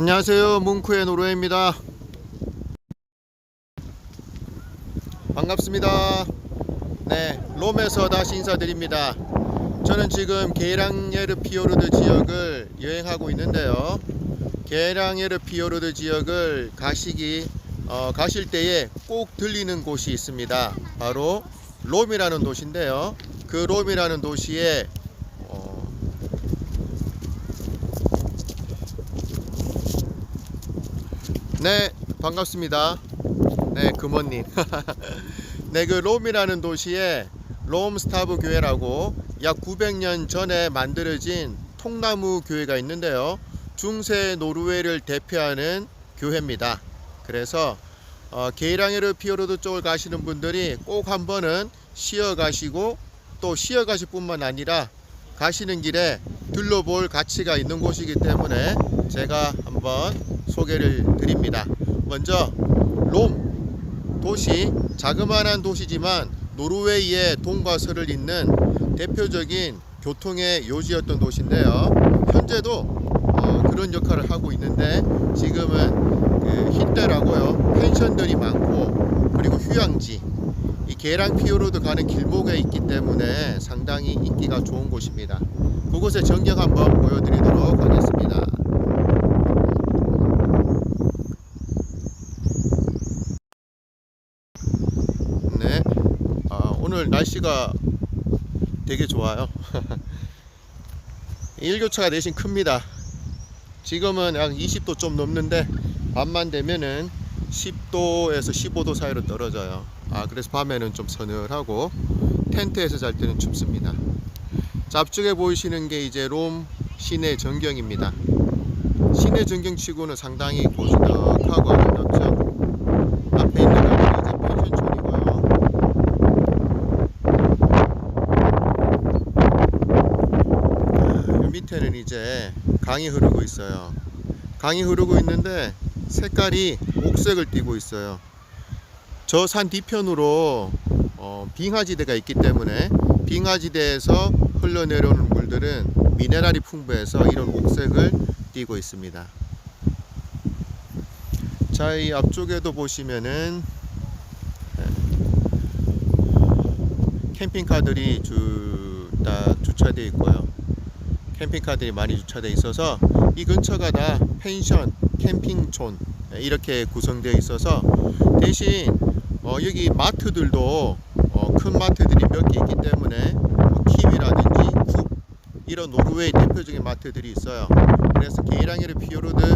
안녕하세요. 뭉크의 노로입니다. 반갑습니다. 네 롬에서 다시 인사드립니다. 저는 지금 게랑예르 피오르드 지역을 여행하고 있는데요. 게랑예르 피오르드 지역을 가시기 어, 가실 때에 꼭 들리는 곳이 있습니다. 바로 롬이라는 도시인데요. 그 롬이라는 도시에 네, 반갑습니다. 네, 금원님. 네, 그 롬이라는 도시에 롬 스타브 교회라고 약 900년 전에 만들어진 통나무 교회가 있는데요. 중세 노르웨이를 대표하는 교회입니다. 그래서 어, 게이랑에르 피오르드 쪽을 가시는 분들이 꼭 한 번은 쉬어 가시고 또 쉬어 가실 뿐만 아니라 가시는 길에 둘러볼 가치가 있는 곳이기 때문에 제가 한번 소개를 드립니다. 먼저 롬 도시 자그마한 도시지만 노르웨이의 동과 서를 잇는 대표적인 교통의 요지였던 도시인데요. 현재도 어, 그런 역할을 하고 있는데 지금은 그 흰대라고요. 펜션들이 많고 그리고 휴양지 이 계랑 피오로드 가는 길목에 있기 때문에 상당히 인기가 좋은 곳입니다. 그곳의 전경 한번 보여드리도록 하겠습니다. 네, 아, 오늘 날씨가 되게 좋아요. 일교차가 대신 큽니다. 지금은 약 20도 좀 넘는데 밤만 되면은 10도에서 15도 사이로 떨어져요. 아 그래서 밤에는 좀 서늘하고 텐트에서 잘 때는 춥습니다. 자, 앞쪽에 보이시는 게 이제 롬 시내 전경입니다. 시내 전경치고는 상당히 고즈넉하고 아름답죠. 앞에 있는 건이 이제 펜션촌이고요. 아, 요 밑에는 이제 강이 흐르고 있어요. 강이 흐르고 있는데 색깔이 옥색을 띠고 있어요. 저 산 뒤편으로 어, 빙하지대가 있기 때문에 빙하지대에서 흘러내려오는 물들은 미네랄이 풍부해서 이런 옥색을 띠고 있습니다. 자, 이 앞쪽에도 보시면은 네, 캠핑카들이 주다 주차되어 있고요. 캠핑카들이 많이 주차되어 있어서 이 근처가 다 펜션, 캠핑촌 네, 이렇게 구성되어 있어서 대신 어, 여기 마트들도 어, 큰 마트들이 몇 개 있기 때문에 뭐 키위라든지 쿱 이런 노르웨이 대표적인 마트들이 있어요. 그래서 게이랑에르 피오르드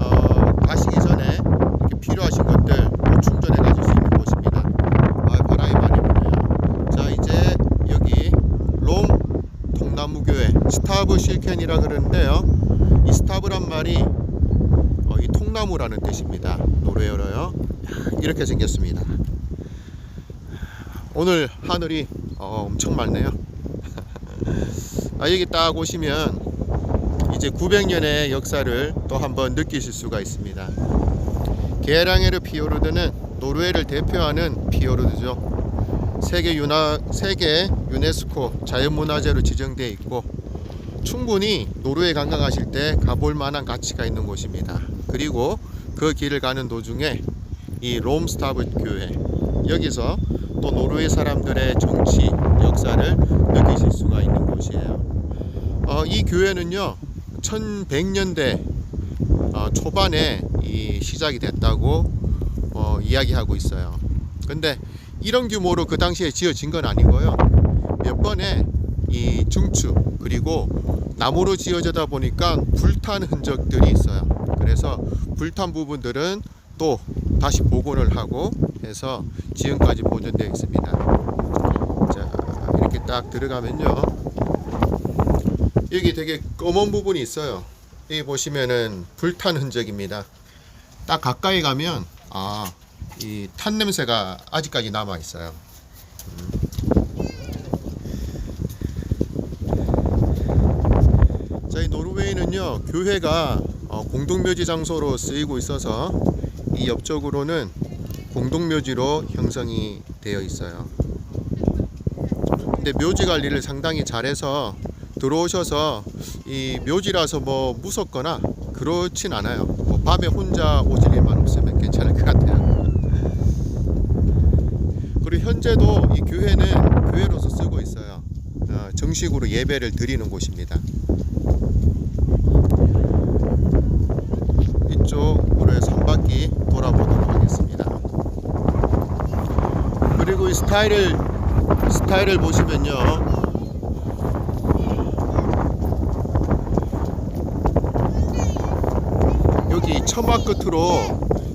어, 가시기 전에 이렇게 필요하신 것들 뭐 충전해 가실 수 있는 곳입니다. 아, 바람이 많이 부네요. 자 이제 여기 롬 통나무교회 스타브 실켄이라 그러는데요. 이 스타브란 말이 어, 이 통나무라는 뜻입니다. 노르웨어로요. 이렇게 생겼습니다. 오늘 하늘이 어, 엄청 맑네요. 아, 여기 딱 오시면 이제 900년의 역사를 또 한번 느끼실 수가 있습니다. 게랑에르 피오르드는 노르웨이를 대표하는 피오르드죠. 세계 유나 세계 유네스코 자연문화재로 지정되어 있고 충분히 노르웨이 관광하실 때 가볼 만한 가치가 있는 곳입니다. 그리고 그 길을 가는 도중에 이 롬스타브 교회 여기서 또 노르웨이 사람들의 정치 역사를 느끼실 수가 있는 곳이에요. 어, 이 교회는요 1100년대 어, 초반에 이 시작이 됐다고 어, 이야기하고 있어요. 근데 이런 규모로 그 당시에 지어진 건 아니고요. 몇 번의 이 증축 그리고 나무로 지어져다 보니까 불탄 흔적들이 있어요. 그래서 불탄 부분들은 또 다시 복원을 하고 해서 지금까지 보존되어 있습니다. 자 이렇게 딱 들어가면요. 여기 되게 검은 부분이 있어요. 여기 보시면은 불탄 흔적입니다. 딱 가까이 가면 아, 이 탄 냄새가 아직까지 남아 있어요. 음. 노르웨이는요 교회가 어, 공동묘지 장소로 쓰이고 있어서 이 옆쪽으로는 공동묘지로 형성이 되어 있어요. 근데 묘지 관리를 상당히 잘해서 들어오셔서 이 묘지라서 뭐 무섭거나 그렇진 않아요. 뭐 밤에 혼자 오실 일만 없으면 괜찮을 것 같아요. 그리고 현재도 이 교회는 교회로서 쓰고 있어요. 어, 정식으로 예배를 드리는 곳입니다. 이쪽으로 해서 한 바퀴 돌아보도록 하겠습니다. 그리고 이 스타일을 스타일을 보시면요. 여기 처마 끝으로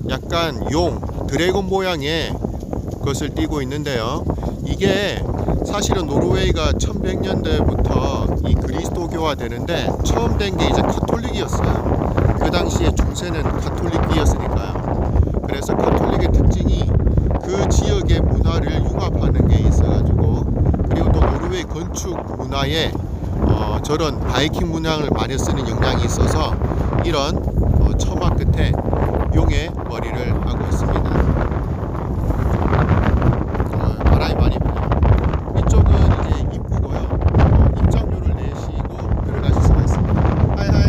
약간 용 드래곤 모양의 것을 띠고 있는데요. 이게 사실은 노르웨이가 1100년대부터 이 그리스도교화 되는데 처음 된 게 이제 카톨릭이었어요. 그 당시에 중세는 카톨릭이었으니까요. 그래서 카톨릭의 특징이 그 지역의 문화를 융합하는 게 있어가지고 그리고 또 노르웨이 건축 문화에 어, 저런 바이킹 문양을 많이 쓰는 영향이 있어서 이런 어, 처마 끝에 용의 머리를 하고 있습니다. 어, 바람이 많이 부네요. 이쪽은 이제 입구고요. 어, 입장료를 내시고 들어가실 수가 있습니다. 하이하이.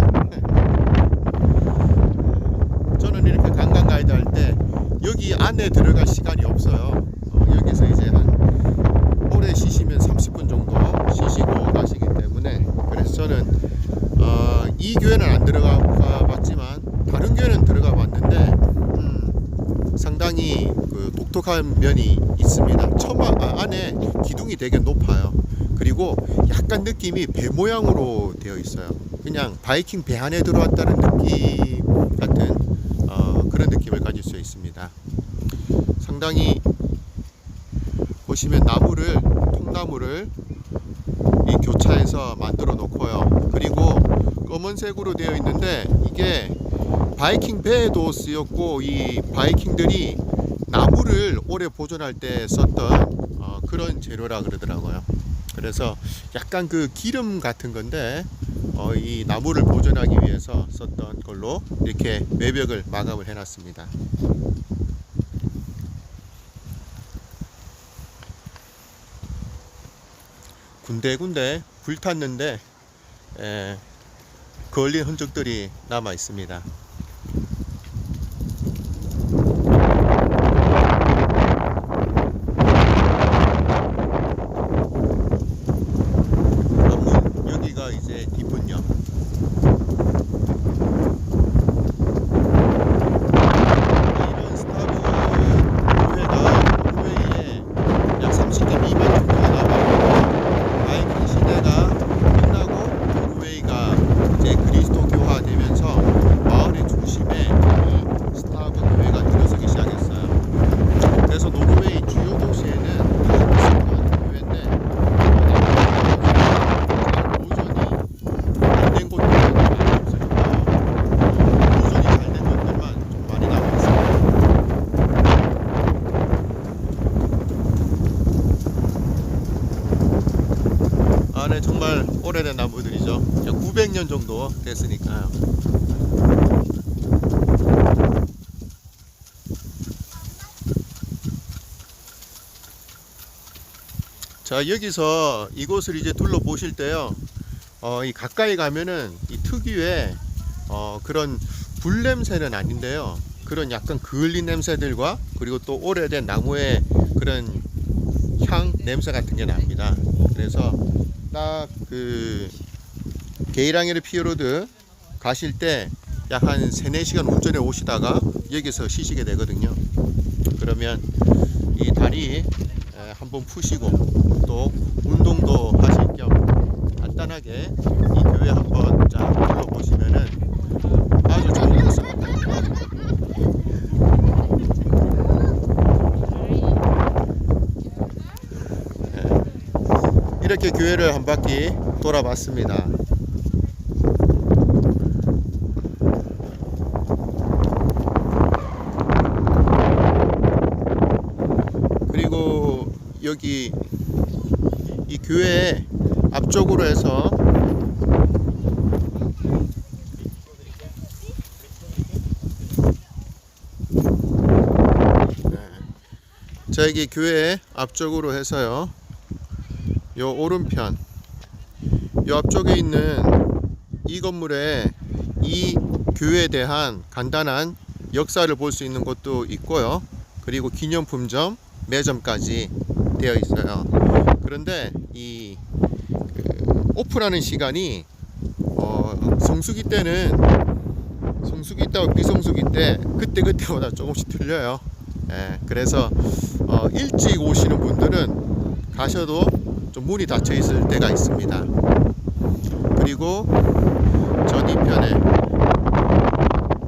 저는 이렇게 관광 가이드 할 때 여기 안에 들어갈 시간이 없어요. 어, 여기서 이제 한 오래 쉬시면 30분 정도 쉬시고 가시기 때문에 그래서 저는 어, 이 교회는 안 들어가 봤지만 다른 교회는 들어가 봤는데 음, 상당히 그 독특한 면이 있습니다. 처마 아, 안에 기둥이 되게 높아요. 그리고 약간 느낌이 배 모양으로 되어 있어요. 그냥 바이킹 배 안에 들어왔다는 느낌 같은 어, 그런 느낌을 가질 수 있습니다. 상당히 보시면 나무를 통나무를 이 교차해서 만들어 놓고요. 그리고 검은색으로 되어 있는데 이게 바이킹 배에도 쓰였고 이 바이킹들이 나무를 오래 보존할 때 썼던 어, 그런 재료라 그러더라고요. 그래서 약간 그 기름 같은 건데 어, 이 나무를 보존하기 위해서 썼던 걸로 이렇게 매벽을 마감을 해놨습니다. 군데군데 불탔는데 에, 걸린 흔적들이 남아 있습니다. 건물 여기가 이제 뒷분역. 이런 스타브 교회가 노르웨이에 약 30개 미만 정도가 남아있고 바이킹 시대가 끝나고 노르웨이가 이제 그리스도 교화되면서 마을의 중심에 이 스타브 교회가 들어서기 시작했어요. 그래서 노르웨이 주요 도시에는 다 있었던 교회인데 보존이 안 된 곳들이 많이 없으니까 보존이 잘 된 것들만 좀 많이 남아 있습니다. 아, 네, 정말 오래된 나무들이죠. 900년 정도 됐으니까요. 자, 여기서 이곳을 이제 둘러보실 때요. 어, 이 가까이 가면은 이 특유의 어, 그런 불 냄새는 아닌데요. 그런 약간 그을린 냄새들과 그리고 또 오래된 나무의 그런 향 냄새 같은 게 납니다. 그래서 딱그 게이랑에르 피어로드 가실 때 약 한 3, 4시간 운전해 오시다가 여기서 쉬시게 되거든요. 그러면 이 다리 에, 한번 푸시고 또 운동도 하실 겸 간단하게 이 교회 한번 쫙 둘러보시면은 아주 좋은 것입니다. 이렇게 교회를 한 바퀴 돌아봤습니다. 그리고 여기 이 교회 앞쪽으로 해서 네. 저기 교회 앞쪽으로 해서요. 요 오른편 요 앞쪽에 있는 이 건물에 이 교회에 대한 간단한 역사를 볼 수 있는 곳도 있고요. 그리고 기념품점, 매점까지 되어 있어요. 그런데 이 그, 오픈하는 시간이 어, 성수기 때는 성수기 때하고 비성수기 때 그때 그때마다 조금씩 틀려요. 예, 그래서 어, 일찍 오시는 분들은 가셔도 좀 문이 닫혀 있을 때가 있습니다. 그리고 전 이편에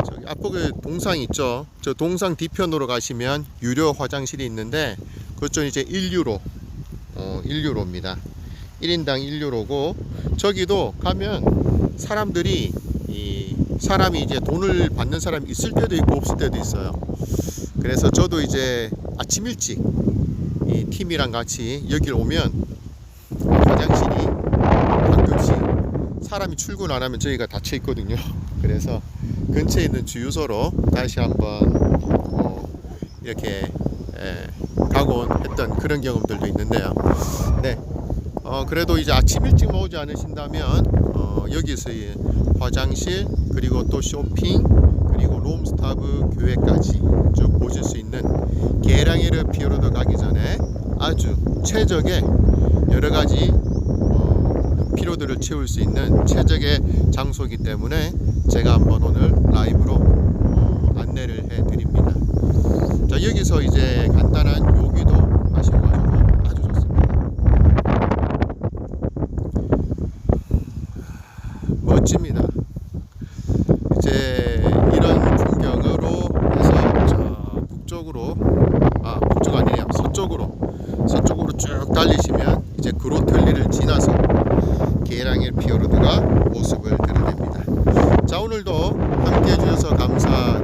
저기 앞쪽에 동상 있죠. 저 동상 뒤편으로 가시면 유료 화장실이 있는데 그쪽 이제 1유로, 어, 1유로입니다. 1인당 1유로고 저기도 가면 사람들이 이 사람이 이제 돈을 받는 사람이 있을 때도 있고 없을 때도 있어요. 그래서 저도 이제 아침 일찍 이 팀이랑 같이 여길 오면 화장실이 가끔씩 사람이 출근 안 하면 저희가 닫혀 있거든요. 그래서 근처에 있는 주유소로 다시 한번 어, 이렇게 에, 가곤 했던 그런 경험들도 있는데요. 네. 어, 그래도 이제 아침 일찍 오지 않으신다면 어, 여기서의 화장실 그리고 또 쇼핑 그리고 롬스타브 교회까지 쭉 보실 수 있는 게랑에르 피오르도 가기 전에 아주 최적의 여러 가지 어, 피로들을 채울 수 있는 최적의 장소이기 때문에 제가 한번 오늘 라이브로 어, 안내를 해드립니다. 자 여기서 이제 간단한 함께 해주셔서 감사합니다.